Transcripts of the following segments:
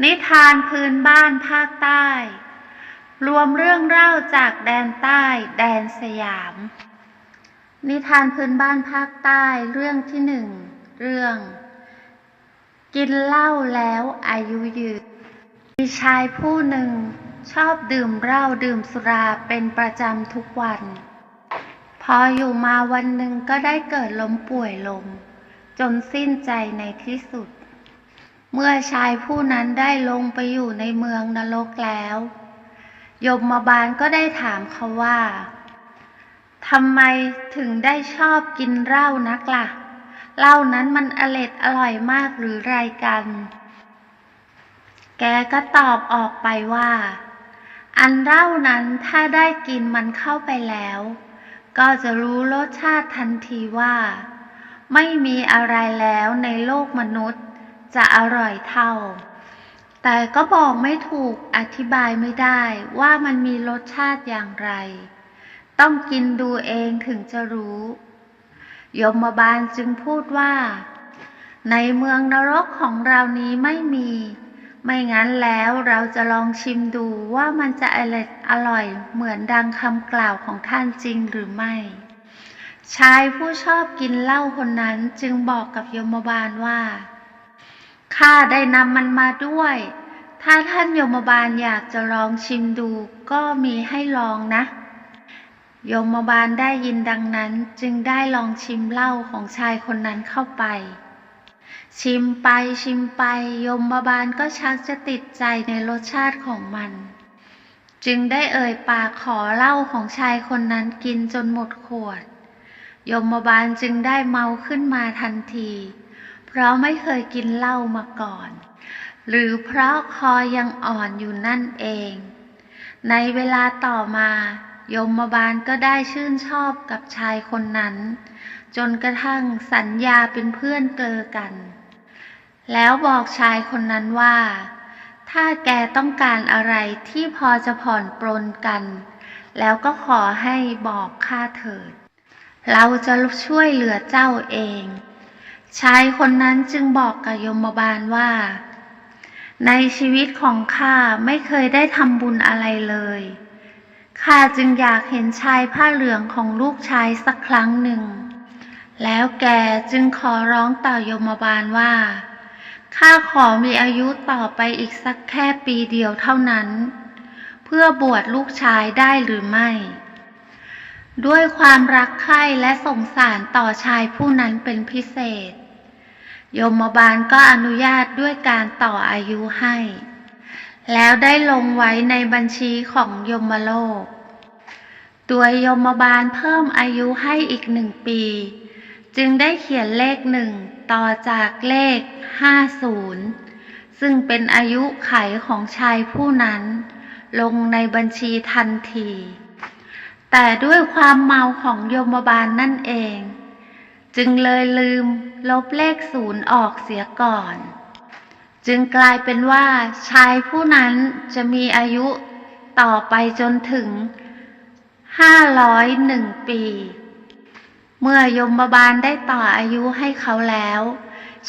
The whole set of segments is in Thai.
นิทานพื้นบ้านภาคใต้ รวมเรื่องเล่าจากแดนใต้ แดนสยาม นิทานพื้นบ้านภาคใต้เรื่องที่หนึ่งเรื่อง กินเหล้าแล้วอายุยืนมีชายผู้หนึ่งชอบดื่มเหล้าดื่มสุราเป็นประจำทุกวัน พออยู่มาวันหนึ่งก็ได้เกิดล้มป่วยลง จนสิ้นใจในที่สุด เมื่อชายผู้นั้นได้ลงไปอยู่ในเมืองนรกแล้ว ยมมาบาลก็ได้ถามเขาว่าทำไมถึงได้ชอบกินเหล้านักล่ะเหล้านั้นมันอร็ดอร่อยมากหรือไรกัน แกก็ตอบออกไปว่า อันเหล้านั้นถ้าได้กินมันเข้าไปแล้ว ก็จะรู้รสชาติทันทีว่า ไม่มีอะไรแล้วในโลกมนุษย์ จะอร่อยเท่า แต่ก็บอกไม่ถูกอธิบายไม่ได้ว่ามันมีรสชาติอย่างไร ต้องกินดูเองถึงจะรู้ ยมบาลจึงพูดว่า ในเมืองนรกของเรานี้ไม่มี ไม่งั้นแล้วเราจะลองชิมดูว่ามันจะอร่อยอร่อยเหมือนดังคำกล่าวของท่านจริงหรือไม่ชายผู้ชอบกินเหล้าคนนั้นจึงบอกกับยมบาลว่า ข้าได้นำมันมาด้วย ถ้าท่านโยมบาลอยากจะลองชิมดูก็มีให้ลองนะ โยมบาลได้ยินดังนั้นจึงได้ลองชิมเหล้าของชายคนนั้นเข้าไป ชิมไปชิมไปโยมบาลก็ชักจะติดใจในรสชาติของมัน จึงได้เอ่ยปากขอเหล้าของชายคนนั้นกินจนหมดขวด ยมบาลจึงได้เมาขึ้นมาทันที เพราะไม่เคยกินเหล้ามาก่อน หรือเพราะคอยังอ่อนอยู่นั่นเอง ในเวลาต่อมา ยมบาลก็ได้ชื่นชอบกับชายคนนั้น จนกระทั่งสัญญาเป็นเพื่อนเกลอกัน แล้วบอกชายคนนั้นว่า ถ้าแกต้องการอะไรที่พอจะผ่อนปลนกัน แล้วก็ขอให้บอกข้าเถิด เราจะช่วยเหลือเจ้าเอง ชายคนนั้นจึงบอกกับยมบาลว่า ในชีวิตของข้าไม่เคยได้ทำบุญอะไรเลยข้าจึงอยากเห็นชายผ้าเหลืองของลูกชายสักครั้งหนึ่ง แล้วแกจึงขอร้องต่อยมบาลว่า ข้าขอมีอายุต่อไปอีกสักแค่ปีเดียวเท่านั้น เพื่อบวชลูกชายได้หรือไม่ ด้วยความรักใคร่และสงสารต่อชายผู้นั้นเป็นพิเศษ โยมบาลก็อนุญาตด้วยการต่ออายุให้ แล้วได้ลงไว้ในบัญชีของยมโลก ตัวยมบาลเพิ่มอายุให้อีกหนึ่งปี จึงได้เขียนเลขหนึ่งต่อจากเลขห้าศูนย์ซึ่งเป็นอายุไขของชายผู้นั้น ลงในบัญชีทันที แต่ด้วยความเมาของโยมบาลนั่นเอง จึงเลยลืม ลบเลขศูนย์ออกเสียก่อน จึงกลายเป็นว่าชายผู้นั้นจะมีอายุต่อไปจนถึงห้าร้อยหนึ่งปี เมื่อยมบาลได้ต่ออายุให้เขาแล้ว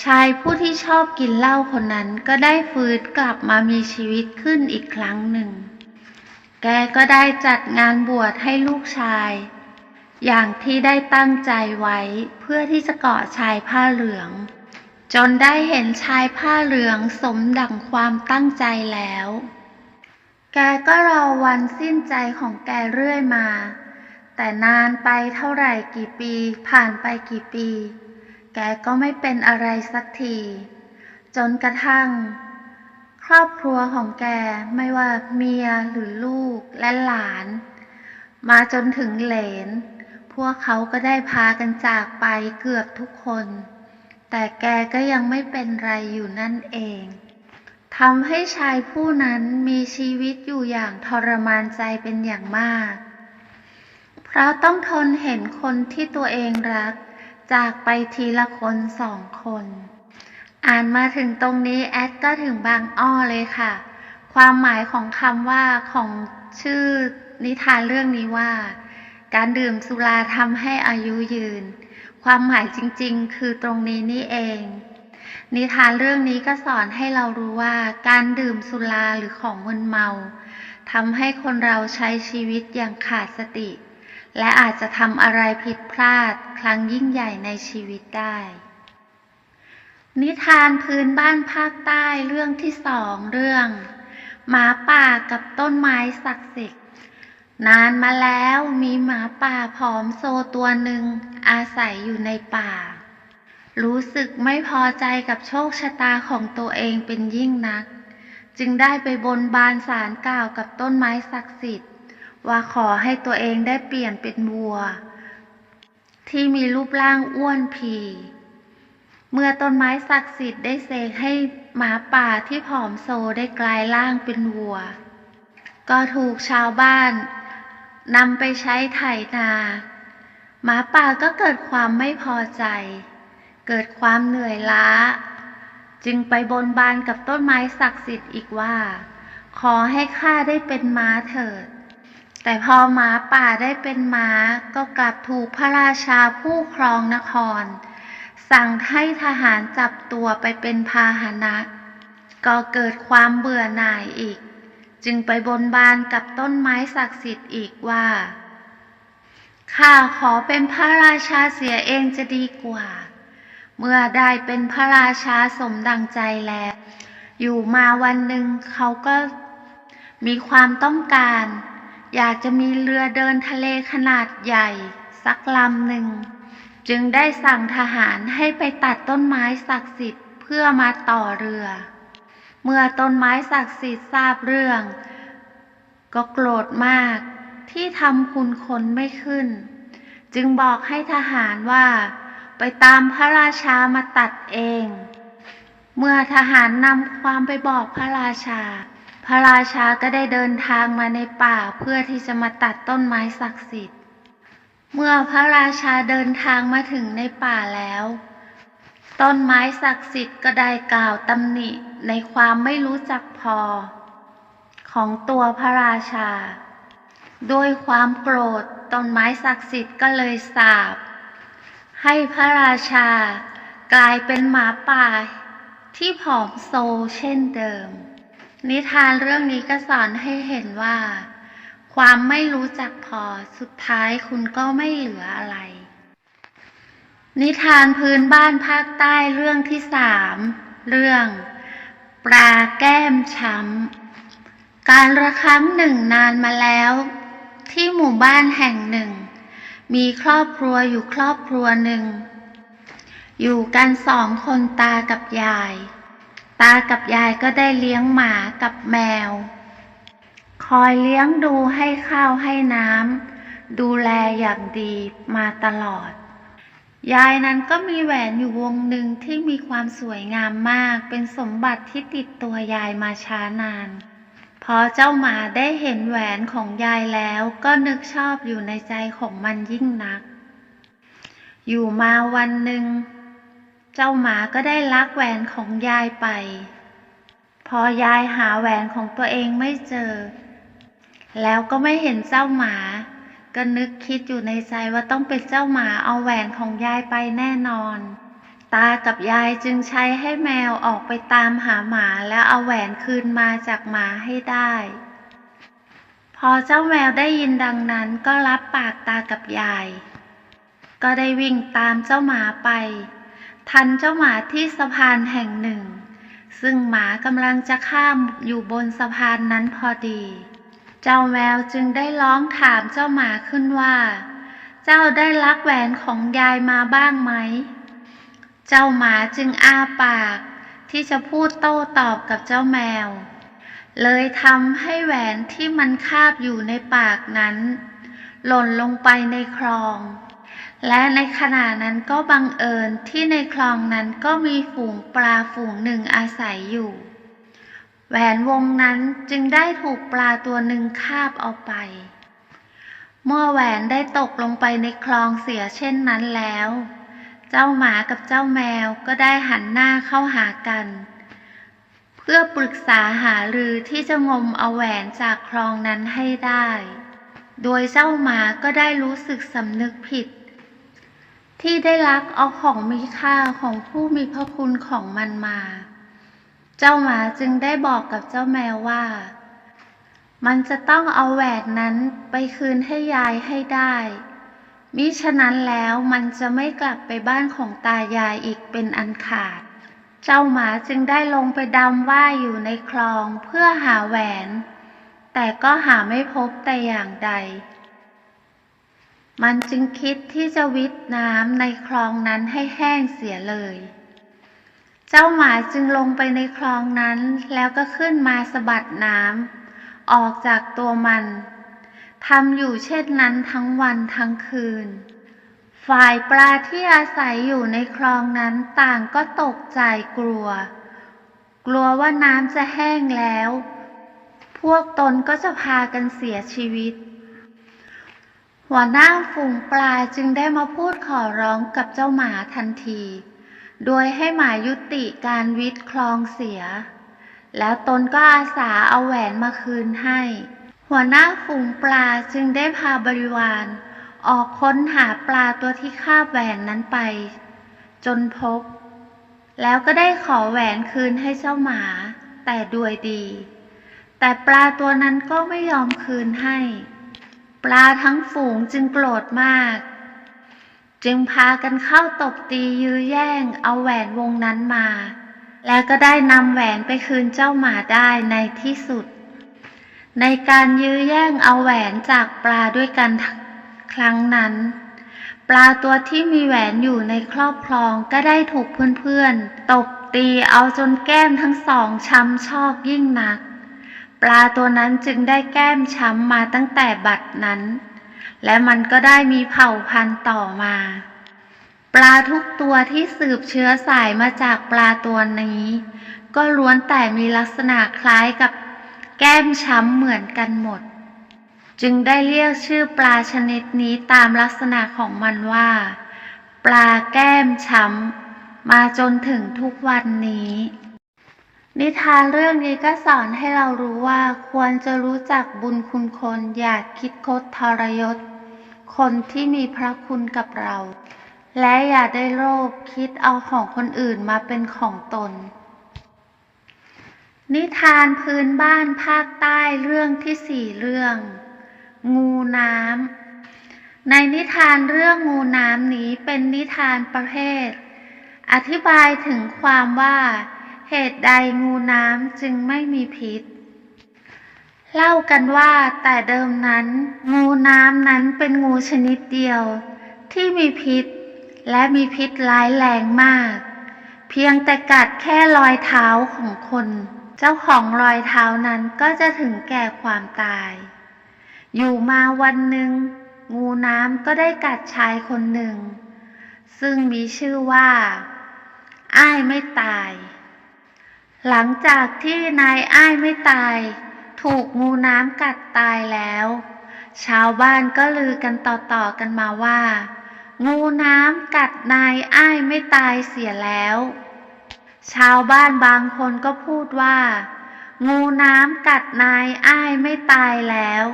ชายผู้ที่ชอบกินเหล้าคนนั้นก็ได้ฟื้นกลับมามีชีวิตขึ้นอีกครั้งหนึ่ง แกก็ได้จัดงานบวชให้ลูกชาย อย่างที่ได้ตั้งใจไว้เพื่อที่จะเกาะชายผ้าเหลือง จนได้เห็นชายผ้าเหลืองสมดังความตั้งใจแล้ว แกก็รอวันสิ้นใจของแกเรื่อยมา แต่นานไปเท่าไหร่กี่ปีผ่านไปกี่ปี แกก็ไม่เป็นอะไรสักที จนกระทั่ง ครอบครัวของแกไม่ว่าเมียหรือลูกและหลาน มาจนถึงเหลน พวกเขาก็ได้พากันจากไปเกือบทุกคน แต่แกก็ยังไม่เป็นไรอยู่นั่นเองทำให้ชายผู้นั้นมีชีวิตอยู่อย่างทรมานใจเป็นอย่างมาก เพราะต้องทนเห็นคนที่ตัวเองรัก จากไปทีละคนสองคน อ่านมาถึงตรงนี้แอดก็ถึงบางอ้อเลยค่ะ ความหมายของคำว่าของชื่อนิทานเรื่องนี้ว่า การดื่มสุราทำให้อายุยืน ความหมายจริงๆ คือตรงนี้นี่เอง นิทานเรื่องนี้ก็สอนให้เรารู้ว่า การดื่มสุราหรือของมึนเมาทำให้คนเราใช้ชีวิตอย่างขาดสติ และอาจจะทำอะไรผิดพลาดครั้งยิ่งใหญ่ในชีวิตได้ นิทานพื้นบ้านภาคใต้เรื่องที่สองเรื่อง หมาป่ากับต้นไม้ศักดิ์สิทธิ์ นานมาแล้วมีหมาป่าผอมโซตัวหนึ่ง อาศัยอยู่ในป่า รู้สึกไม่พอใจกับโชคชะตาของตัวเองเป็นยิ่งนัก จึงได้ไปบนบานสารกล่าวกับต้นไม้ศักดิ์สิทธิ์ ว่าขอให้ตัวเองได้เปลี่ยนเป็นวัว ที่มีรูปร่างอ้วนผีเมื่อต้นไม้ศักดิ์สิทธิ์ได้เสกให้หมาป่าที่ผอมโซได้กลายร่างเป็นวัว ก็ถูกชาวบ้าน นำไปใช้ไถนา หมาป่าก็เกิดความไม่พอใจ เกิดความเหนื่อยล้า จึงไปบนบานกับต้นไม้ศักดิ์สิทธิ์อีกว่า ขอให้ข้าได้เป็นม้าเถิด แต่พอหมาป่าได้เป็นม้าก็กลับถูกพระราชาผู้ครองนคร สั่งให้ทหารจับตัวไปเป็นพาหนะ ก็เกิดความเบื่อหน่ายอีก จึงไปบนบานกับต้นไม้ศักดิ์สิทธิ์อีกว่า ข้าขอเป็นพระราชาเสียเองจะดีกว่า เมื่อได้เป็นพระราชาสมดังใจแล้ว อยู่มาวันหนึ่งเขาก็มีความต้องการ อยากจะมีเรือเดินทะเลขนาดใหญ่ สักลำหนึ่ง จึงได้สั่งทหารให้ไปตัดต้นไม้ศักดิ์สิทธิ์เพื่อมาต่อเรือ เมื่อต้นไม้ศักดิ์สิทธิ์ทราบเรื่อง ก็โกรธมากที่ทำคุณคนไม่ขึ้น จึงบอกให้ทหารว่า ไปตามพระราชามาตัดเอง เมื่อทหารนำความไปบอกพระราชา พระราชาก็ได้เดินทางมาในป่าเพื่อที่จะมาตัดต้นไม้ศักดิ์สิทธิ์ เมื่อพระราชาเดินทางมาถึงในป่าแล้ว ต้นไม้ศักดิ์สิทธิ์ก็ได้กล่าวตำหนิในความไม่รู้จักพอ ของตัวพระราชา ด้วยความโกรธต้นไม้ศักดิ์สิทธิ์ก็เลยสาบ ให้พระราชากลายเป็นหมาป่า ที่ผอมโซเช่นเดิม นิทานเรื่องนี้ก็สอนให้เห็นว่า ความไม่รู้จักพอสุดท้ายคุณก็ไม่เหลืออะไร นิทานพื้นบ้านภาคใต้เรื่องที่สามเรื่อง ปลาแก้มช้ำ การละครั้งหนึ่งนานมาแล้ว ที่หมู่บ้านแห่งหนึ่ง มีครอบครัวอยู่ครอบครัวหนึ่ง อยู่กันสองคนตากับยาย ตากับยายก็ได้เลี้ยงหมากับแมว คอยเลี้ยงดูให้ข้าวให้น้ำดูแลอย่างดีมาตลอด ยายนั้นก็มีแหวนอยู่วงหนึ่งที่มีความสวยงามมาก เป็นสมบัติที่ติดตัวยายมาช้านาน พอเจ้าหมาได้เห็นแหวนของยายแล้วก็นึกชอบอยู่ในใจของมันยิ่งนัก อยู่มาวันหนึ่ง เจ้าหมาก็ได้ลักแหวนของยายไป พอยายหาแหวนของตัวเองไม่เจอ แล้วก็ไม่เห็นเจ้าหมา ก็นึกคิดอยู่ในใจว่าต้องเป็นเจ้าหมาเอาแหวนของยายไปแน่นอน ตากับยายจึงใช้ให้แมวออกไปตามหาหมาแล้วเอาแหวนคืนมาจากหมาให้ได้ พอเจ้าแมวได้ยินดังนั้นก็รับปากตากับยาย ก็ได้วิ่งตามเจ้าหมาไป ทันเจ้าหมาที่สะพานแห่งหนึ่ง ซึ่งหมากำลังจะข้ามอยู่บนสะพานนั้นพอดี เจ้าแมวจึงได้ร้องถามเจ้าหมาขึ้นว่า เจ้าได้ลักแหวนของยายมาบ้างไหม เจ้าหมาจึงอ้าปาก ที่จะพูดโต้ตอบกับเจ้าแมว เลยทำให้แหวนที่มันคาบอยู่ในปากนั้น หล่นลงไปในคลอง และในขณะนั้นก็บังเอิญที่ในคลองนั้นก็มีฝูงปลาฝูงหนึ่งอาศัยอยู่ แหวนวงนั้นจึงได้ถูกปลาตัวหนึ่งคาบเอาไป เมื่อแหวนได้ตกลงไปในคลองเสียเช่นนั้นแล้ว เจ้าหมากับเจ้าแมวก็ได้หันหน้าเข้าหากัน เพื่อปรึกษาหารือที่จะงมเอาแหวนจากคลองนั้นให้ได้ โดยเจ้าหมาก็ได้รู้สึกสำนึกผิด ที่ได้ลักเอาของมีค่าของผู้มีพระคุณของมันมา จ้าหมาจึงได้บอกกับเจ้าแมวว่า มันจะต้องเอาแหวนนั้นไปคืนให้ยายให้ได้ มิฉะนั้นแล้วมันจะไม่กลับไปบ้านของตายายอีกเป็นอันขาด เจ้าหมาจึงได้ลงไปดำว่ายอยู่ในคลองเพื่อหาแหวน แต่ก็หาไม่พบแต่อย่างใด มันจึงคิดที่จะวิทน้ำในคลองนั้นให้แห้งเสียเลย เจ้าหมาจึงลงไปในคลองนั้น แล้วก็ขึ้นมาสะบัดน้ำออกจากตัวมันทำอยู่เช่นนั้นทั้งวันทั้งคืน ฝ่ายปลาที่อาศัยอยู่ในคลองนั้นต่างก็ตกใจกลัว กลัวว่าน้ำจะแห้งแล้ว พวกตนก็จะพากันเสียชีวิต หัวหน้าฝูงปลาจึงได้มาพูดขอร้องกับเจ้าหมาทันที โดยให้หมายุติการวิทย์คลองเสีย แล้วตนก็อาสาเอาแหวนมาคืนให้ หัวหน้าฝูงปลาจึงได้พาบริวาร ออกค้นหาปลาตัวที่คาบแหวนนั้นไป จนพบ แล้วก็ได้ขอแหวนคืนให้เจ้าหมา แต่ด้วยดี แต่ปลาตัวนั้นก็ไม่ยอมคืนให้ ปลาทั้งฝูงจึงโกรธมาก จึงพากันเข้าตบตียื้อแย่งเอาแหวนวงนั้นมา แล้วก็ได้นำแหวนไปคืนเจ้าหมาได้ในที่สุด ในการยื้อแย่งเอาแหวนจากปลาด้วยกันครั้งนั้น ปลาตัวที่มีแหวนอยู่ในครอบครองก็ได้ถูกเพื่อนๆ ตบตีเอาจนแก้มทั้งสองช้ำชอกยิ่งนัก ปลาตัวนั้นจึงได้แก้มช้ำมาตั้งแต่บัดนั้น และมันก็ได้มีเผ่าพันธุ์ต่อมา ปลาทุกตัวที่สืบเชื้อสายมาจากปลาตัวนี้ ก็ล้วนแต่มีลักษณะคล้ายกับแก้มช้ำเหมือนกันหมด จึงได้เรียกชื่อปลาชนิดนี้ตามลักษณะของมันว่า ปลาแก้มช้ำมาจนถึงทุกวันนี้ นิทานเรื่องนี้ก็สอนให้เรารู้ว่าควรจะรู้จักบุญคุณคน อย่าคิดคดทรยศ คนที่มีพระคุณกับเรา และอย่าได้โลภคิดเอาของคนอื่นมาเป็นของตน นิทานพื้นบ้านภาคใต้เรื่องที่สี่เรื่อง งูน้ำ ในนิทานเรื่องงูน้ำนี้เป็นนิทานประเภทอธิบายถึงความว่า เหตุใดงูน้ำจึงไม่มีพิษ เล่ากันว่าแต่เดิมนั้น งูน้ำนั้นเป็นงูชนิดเดียว ที่มีพิษ และมีพิษร้ายแรงมาก เพียงแต่กัดแค่รอยเท้าของคน เจ้าของรอยเท้านั้นก็จะถึงแก่ความตาย อยู่มาวันหนึ่ง งูน้ำก็ได้กัดชายคนหนึ่ง ซึ่งมีชื่อว่า อ้ายไม่ตาย หลังจากที่นายอ้ายไม่ตาย ถูกงูน้ำกัดตายแล้ว ชาวบ้านก็ลือกันต่อๆกันมาว่า งูน้ำกัดนายอ้ายไม่ตายเสียแล้ว ชาวบ้านบางคนก็พูดว่า งูน้ำกัดนายอ้ายไม่ตายแล้ว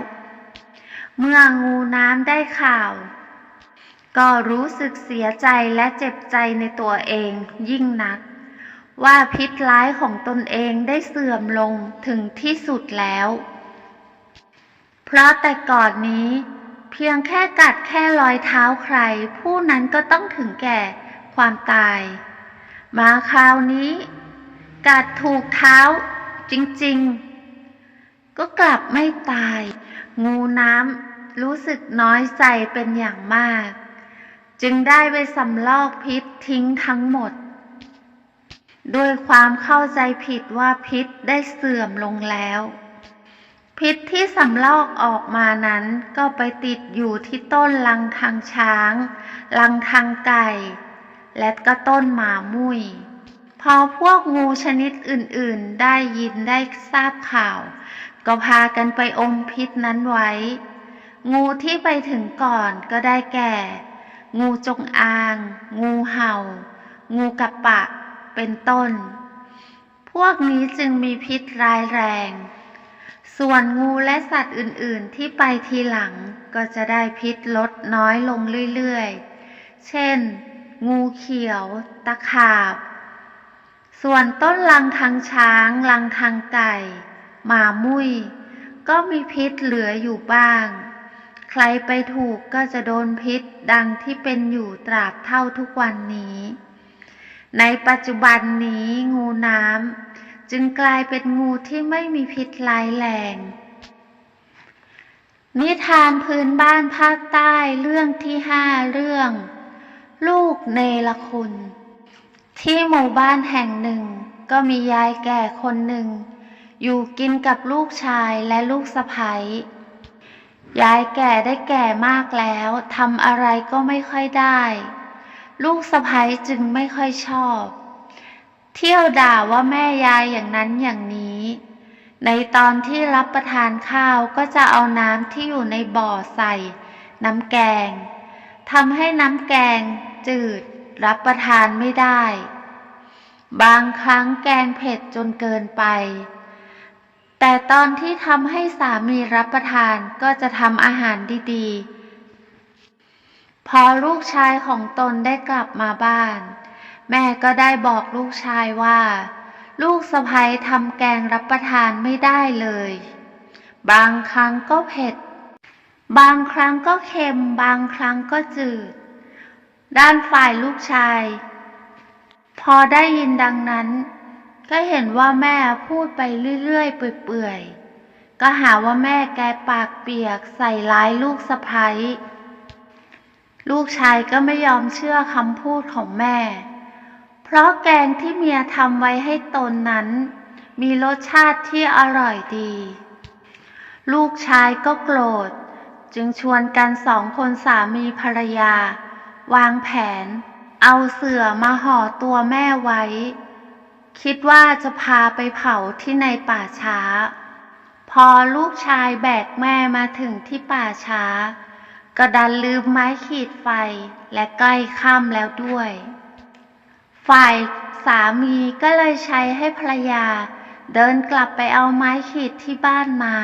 เมื่องูน้ำได้ข่าว ก็รู้สึกเสียใจและเจ็บใจในตัวเองยิ่งนัก ว่าพิษร้ายของตนเองได้เสื่อมลงถึงที่สุดแล้ว เพราะแต่ก่อนนี้ เพียงแค่กัดแค่รอยเท้าใคร ผู้นั้นก็ต้องถึงแก่ความตาย มาคราวนี้ กัดถูกเท้าจริงๆ ก็กลับไม่ตาย งูน้ำรู้สึกน้อยใจเป็นอย่างมาก จึงได้ไปสำลอกพิษทิ้งทั้งหมด โดยความเข้าใจผิดว่าพิษได้เสื่อมลงแล้ว พิษที่สำลอกออกมานั้นก็ไปติดอยู่ที่ต้นลังทางช้าง ลังทางไก่ และก็ต้นหมามุยพอพวกงูชนิดอื่นๆ ได้ยินได้ทราบข่าว ก็พากันไปอมพิษนั้นไว้ งูที่ไปถึงก่อนก็ได้แก่ งูจงอาง งูเห่า งูกระปะ เป็นต้น พวกนี้จึงมีพิษร้ายแรง ส่วนงูและสัตว์อื่นๆที่ไปทีหลังก็จะได้พิษลดน้อยลงเรื่อยๆ เช่น งูเขียว ตะขาบ ส่วนต้นลังทางช้าง ลังทางไก่ หมามุ้ย ก็มีพิษเหลืออยู่บ้างใครไปถูกก็จะโดนพิษดังที่เป็นอยู่ตราบเท่าทุกวันนี้ ในปัจจุบันนี้งูน้ำจึงกลายเป็นงูที่ไม่มีพิษร้ายแรง นิทานพื้นบ้านภาคใต้เรื่องที่ห้าเรื่อง ลูกเนรคุณ ที่หมู่บ้านแห่งหนึ่ง ก็มียายแก่คนหนึ่ง อยู่กินกับลูกชายและลูกสะใภ้ยายแก่ได้แก่มากแล้วทำอะไรก็ไม่ค่อยได้ ลูกสะใภ้จึงไม่ค่อยชอบ เที่ยวด่าว่าแม่ยายอย่างนั้นอย่างนี้ ในตอนที่รับประทานข้าวก็จะเอาน้ำที่อยู่ในบ่อใส่ น้ำแกงทำให้น้ำแกงจืดรับประทานไม่ได้ บางครั้งแกงเผ็ดจนเกินไป แต่ตอนที่ทำให้สามีรับประทานก็จะทำอาหารดีๆ พอลูกชายของตนได้กลับมาบ้าน แม่ก็ได้บอกลูกชายว่า ลูกสะใภ้ทำแกงรับประทานไม่ได้เลย บางครั้งก็เผ็ด บางครั้งก็เค็ม บางครั้งก็จืด ด้านฝ่ายลูกชาย พอได้ยินดังนั้น ก็เห็นว่าแม่พูดไปเรื่อยๆเปื่อยๆก็หาว่าแม่แกปากเปียกใส่ร้ายลูกสะใภ้ ลูกชายก็ไม่ยอมเชื่อคำพูดของแม่ เพราะแกงที่เมียทำไว้ให้ตนนั้น มีรสชาติที่อร่อยดี ลูกชายก็โกรธ จึงชวนกันสองคนสามีภรรยา วางแผน เอาเสื่อมาห่อตัวแม่ไว้ คิดว่าจะพาไปเผาที่ในป่าช้า พอลูกชายแบกแม่มาถึงที่ป่าช้า ก็ดันลืมไม้ขีดไฟและใกล้ค่ำแล้วด้วย ฝ่ายสามีก็เลยใช้ให้ภรรยา เดินกลับไปเอาไม้ขีดที่บ้านมา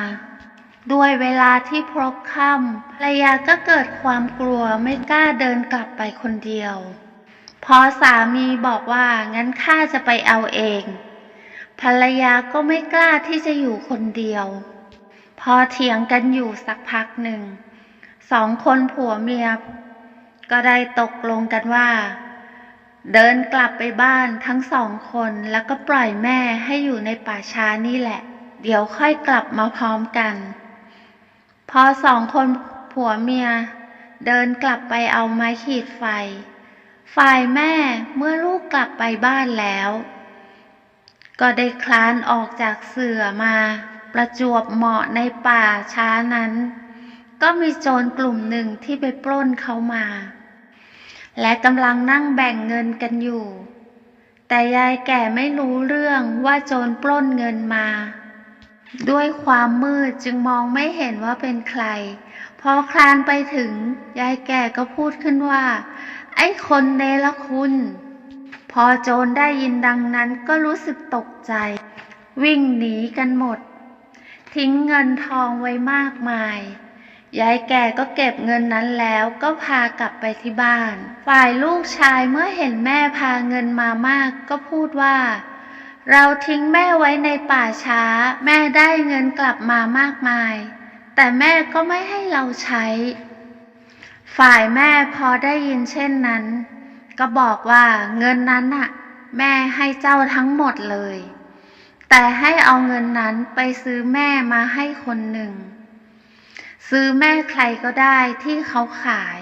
ด้วยเวลาที่พบค่ำภรรยาก็เกิดความกลัวไม่กล้าเดินกลับไปคนเดียว พอสามีบอกว่างั้นข้าจะไปเอาเอง ภรรยาก็ไม่กล้าที่จะอยู่คนเดียว พอเถียงกันอยู่สักพักหนึ่ง สองคนผัวเมีย ก็ได้ตกลงกันว่า เดินกลับไปบ้านทั้งสองคนแล้วก็ปล่อยแม่ให้อยู่ในป่าช้านี่แหละ เดี๋ยวค่อยกลับมาพร้อมกัน พอสองคนผัวเมีย เดินกลับไปเอาไม้ขีดไฟ ฝ่ายแม่เมื่อลูกกลับไปบ้านแล้ว ก็ได้คลานออกจากเสื่อมาประจวบเหมาะในป่าช้านั้น ก็มีโจรกลุ่มหนึ่งที่ไปปล้นเขามา และกำลังนั่งแบ่งเงินกันอยู่ แต่ยายแก่ไม่รู้เรื่องว่าโจรปล้นเงินมา ด้วยความมืดจึงมองไม่เห็นว่าเป็นใคร พอคลานไปถึง ยายแก่ก็พูดขึ้นว่า ไอ้คนเนรคุณ พอโจรได้ยินดังนั้นก็รู้สึกตกใจ วิ่งหนีกันหมด ทิ้งเงินทองไว้มากมาย ยายแก่ก็เก็บเงินนั้นแล้วก็พากลับไปที่บ้าน ฝ่ายลูกชายเมื่อเห็นแม่พาเงินมามากก็พูดว่า เราทิ้งแม่ไว้ในป่าช้า แม่ได้เงินกลับมามากมาย แต่แม่ก็ไม่ให้เราใช้ ฝ่ายแม่พอได้ยินเช่นนั้น ก็บอกว่าเงินนั้นน่ะ แม่ให้เจ้าทั้งหมดเลย แต่ให้เอาเงินนั้นไปซื้อแม่มาให้คนหนึ่ง ซื้อแม่ใครก็ได้ที่เขาขาย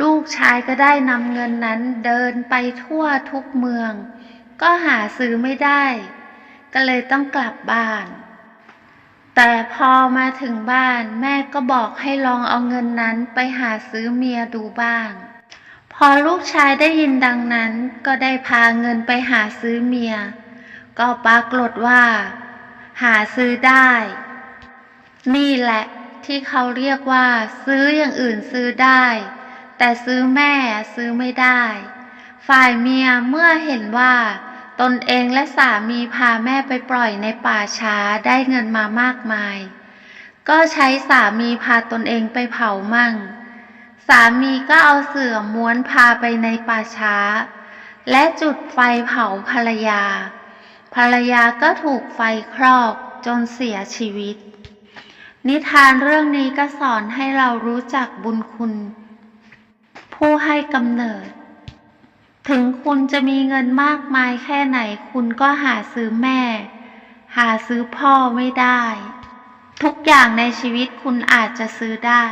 ลูกชายก็ได้นำเงินนั้นเดินไปทั่วทุกเมือง ก็หาซื้อไม่ได้ ก็เลยต้องกลับบ้าน แต่พอมาถึงบ้านแม่ก็บอกให้ลองเอาเงินนั้นไปหาซื้อเมียดูบ้าง พอลูกชายได้ยินดังนั้นก็ได้พาเงินไปหาซื้อเมีย ก็ปรากฏว่า หาซื้อได้ นี่แหละที่เขาเรียกว่าซื้ออย่างอื่นซื้อได้ แต่ซื้อแม่ซื้อไม่ได้ ฝ่ายเมียเมื่อเห็นว่า ตนเองและสามีพาแม่ไปปล่อยในป่าช้าได้เงินมามากมาย ก็ใช้สามีพาตนเองไปเผามั่ง สามีก็เอาเสื่อม้วนพาไปในป่าช้า และจุดไฟเผาภรรยา ภรรยาก็ถูกไฟคลอกจนเสียชีวิต นิทานเรื่องนี้ก็สอนให้เรารู้จักบุญคุณ ผู้ให้กำเนิด ถึงคุณจะมีเงินมากมายแค่ไหนคุณก็หาซื้อแม่ หาซื้อพ่อไม่ได้ ทุกอย่างในชีวิตคุณอาจจะซื้อได้